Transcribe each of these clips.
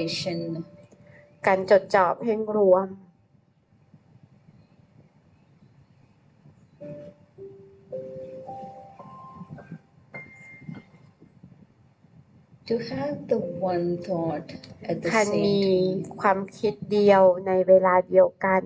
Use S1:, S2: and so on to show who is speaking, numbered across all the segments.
S1: concentration
S2: การจดจ่อเพ่งรวม
S1: to have the one thought at the
S2: การมี
S1: same time
S2: ความคิดเดียวในเวลาเดียวกัน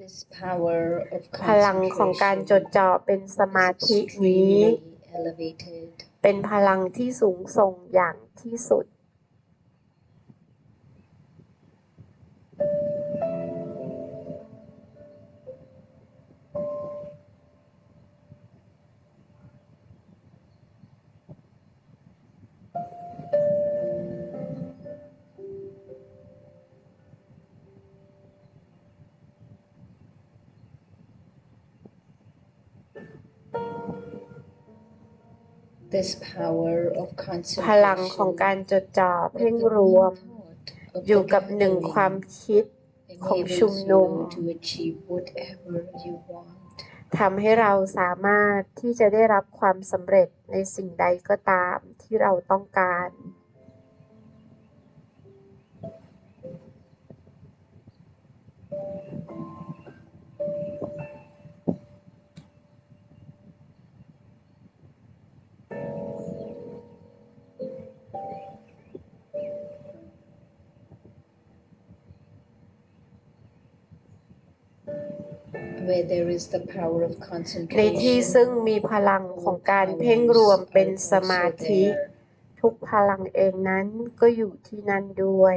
S1: this power of
S2: พลังของการจด
S1: concentration
S2: จ่อเป็นสมาธินี้
S1: extremely elevated
S2: เป็นพลังที่สูงส่งอย่างที่สุด พลังของ
S1: concentration
S2: การจดจ่อ
S1: of
S2: เพ่ง
S1: the
S2: รวม
S1: one thought of
S2: อยู่
S1: the
S2: กับหนึ่ง
S1: gathering
S2: ความคิดของ
S1: enables
S2: ชุมนุม
S1: you to achieve whatever you want
S2: ทำให้เราสามารถที่จะได้รับความสำเร็จในสิ่งใดก็ตามที่เราต้องการ ในที่ซึ่งมีพลังของการเพ่งรวมเป็นสมาธิ ทุกพลังเองนั้นก็อยู่ที่นั่นด้วย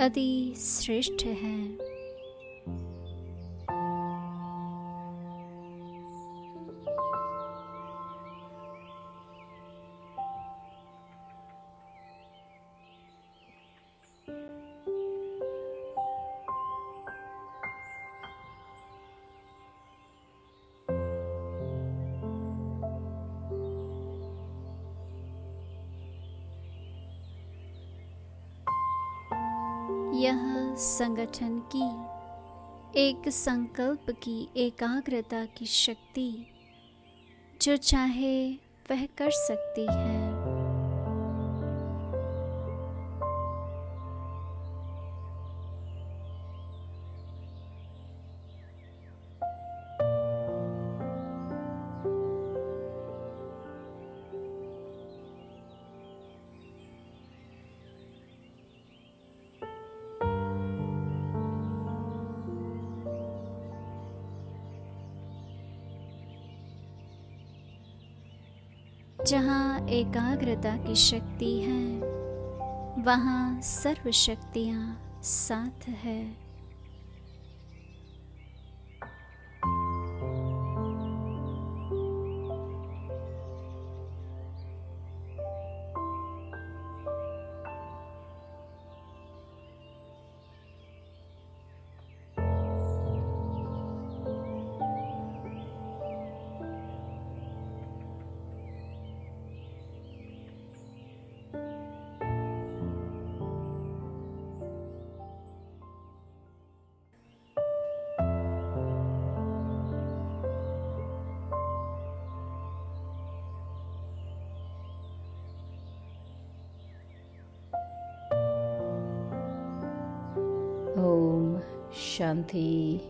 S3: अति श्रेष्ठ है। यह संगठन की, एक संकल्प की एकाग्रता की शक्ति, जो चाहे वह कर सकती है। जहाँ एकाग्रता की शक्ति है वहाँ सर्व शक्तियाँ साथ है।
S1: शांति